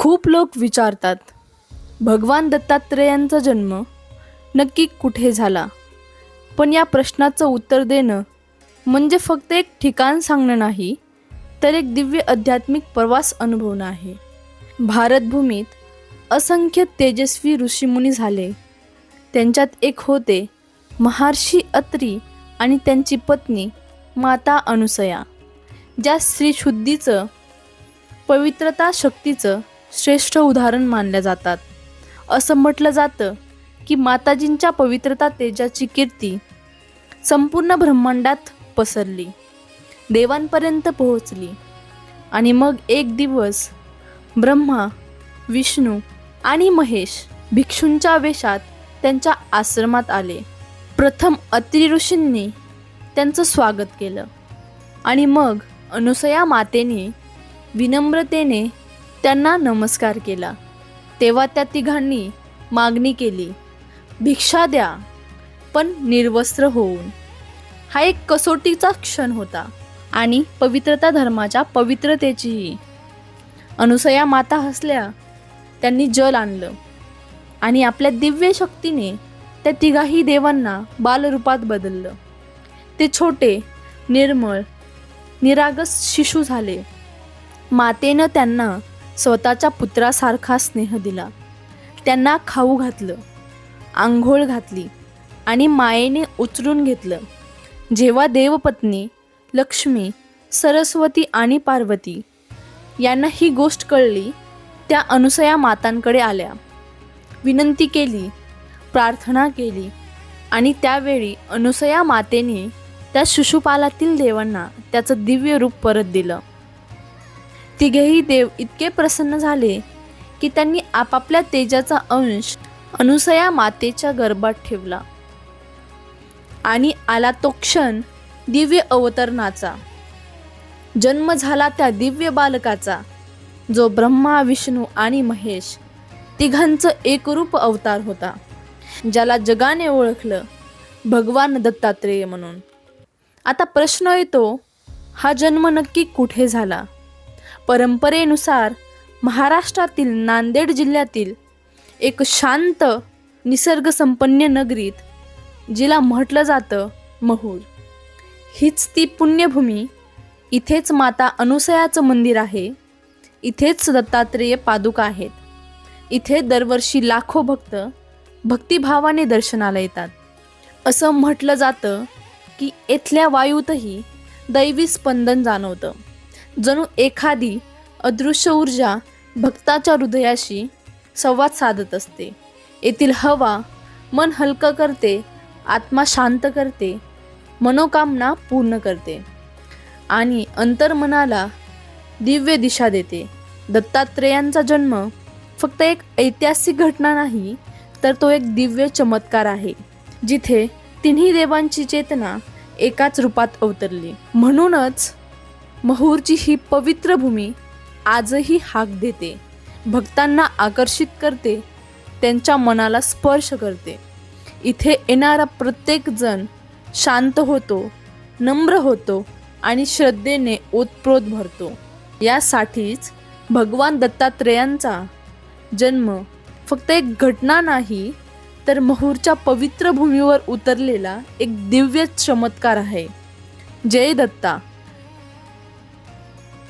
खूप लोक विचारतात भगवान दत्तात्रेयांचा जन्म नक्की कुठे झाला? पण या प्रश्नाचं उत्तर देणं म्हणजे फक्त एक ठिकाण सांगणं नाही तर एक दिव्य आध्यात्मिक प्रवास अनुभवणं आहे. भारतभूमीत असंख्य तेजस्वी ऋषीमुनी झाले. त्यांच्यात एक होते महर्षी अत्री आणि त्यांची पत्नी माता अनुसया ज्या स्त्रीशुद्धीचं पवित्रता शक्तीचं श्रेष्ठ उदाहरण मानल्या जातात. असं म्हटलं जातं की माताजींच्या पवित्रता तेजाची कीर्ती संपूर्ण ब्रह्मांडात पसरली. देवांपर्यंत पोहोचली. आणि मग एक दिवस ब्रह्मा विष्णू आणि महेश भिक्षूंच्या वेशात त्यांच्या आश्रमात आले. प्रथम अत्रिऋषींनी त्यांचं स्वागत केलं. आणि मग अनुसया मातेने विनम्रतेने त्यांना नमस्कार केला. तेव्हा त्या तिघांनी मागणी केली भिक्षा द्या पण निर्वस्त्र होऊन. हा एक कसोटीचा क्षण होता आणि पवित्रता धर्माच्या पवित्रतेचीही. अनुसया माता हसल्या त्यांनी जल आणलं आणि आपल्या दिव्य शक्तीने त्या तिघाही देवांना बालरूपात बदललं. ते छोटे निर्मळ निरागस शिशु झाले. मातेनं त्यांना स्वतःच्या पुत्रासारखा स्नेह दिला. त्यांना खाऊ घातलं आंघोळ घातली आणि मायेने उचलून घेतलं. जेव्हा देवपत्नी लक्ष्मी सरस्वती आणि पार्वती यांना ही गोष्ट कळली त्या अनुसया मातांकडे आल्या. विनंती केली प्रार्थना केली आणि त्यावेळी अनुसया मातेने त्या शिशुपालातील देवांना त्याचं दिव्य रूप परत दिलं. तिघेही देव इतके प्रसन्न झाले की त्यांनी आपापल्या तेजाचा अंश अनुसया मातेच्या गर्भात ठेवला. आणि आला तो क्षण दिव्य अवतरणाचा. जन्म झाला त्या दिव्य बालकाचा जो ब्रह्मा विष्णू आणि महेश तिघांचं एकरूप अवतार होता ज्याला जगाने ओळखलं भगवान दत्तात्रेय म्हणून. आता प्रश्न येतो हा जन्म नक्की कुठे झाला? परंपरेनुसार महाराष्ट्रातील नांदेड जिल्ह्यातील एक शांत निसर्गसंपन्न नगरीत जिला म्हटलं जातं महूर. हीच ती पुण्यभूमी इथेच माता अनुसयाचं मंदिर आहे इथेच दत्तात्रेय पादुका आहेत. इथे दरवर्षी लाखो भक्त भक्तिभावाने दर्शनाला येतात. असं म्हटलं जातं की येथल्या वायूतही दैवी स्पंदन जाणवतं. जणू एखादी अदृश्य ऊर्जा भक्ताच्या हृदयाशी संवाद साधत असते. येथील हवा मन हलकं करते आत्मा शांत करते मनोकामना पूर्ण करते आणि अंतर्मनाला दिव्य दिशा देते. दत्तात्रेयांचा जन्म फक्त एक ऐतिहासिक घटना नाही तर तो एक दिव्य चमत्कार आहे जिथे तिन्ही देवांची चेतना एकाच रूपात अवतरली. म्हणूनच महूरची ही पवित्र भूमी आजही हाक देते. भक्तांना आकर्षित करते त्यांच्या मनाला स्पर्श करते. इथे येणारा प्रत्येक जण शांत होतो नम्र होतो आणि श्रद्धेने ओतप्रोत भरतो. यासाठीच भगवान दत्तात्रेयांचा जन्म फक्त एक घटना नाही तर महूरच्या पवित्र भूमीवर उतरलेला एक दिव्य चमत्कार आहे. जय दत्ता.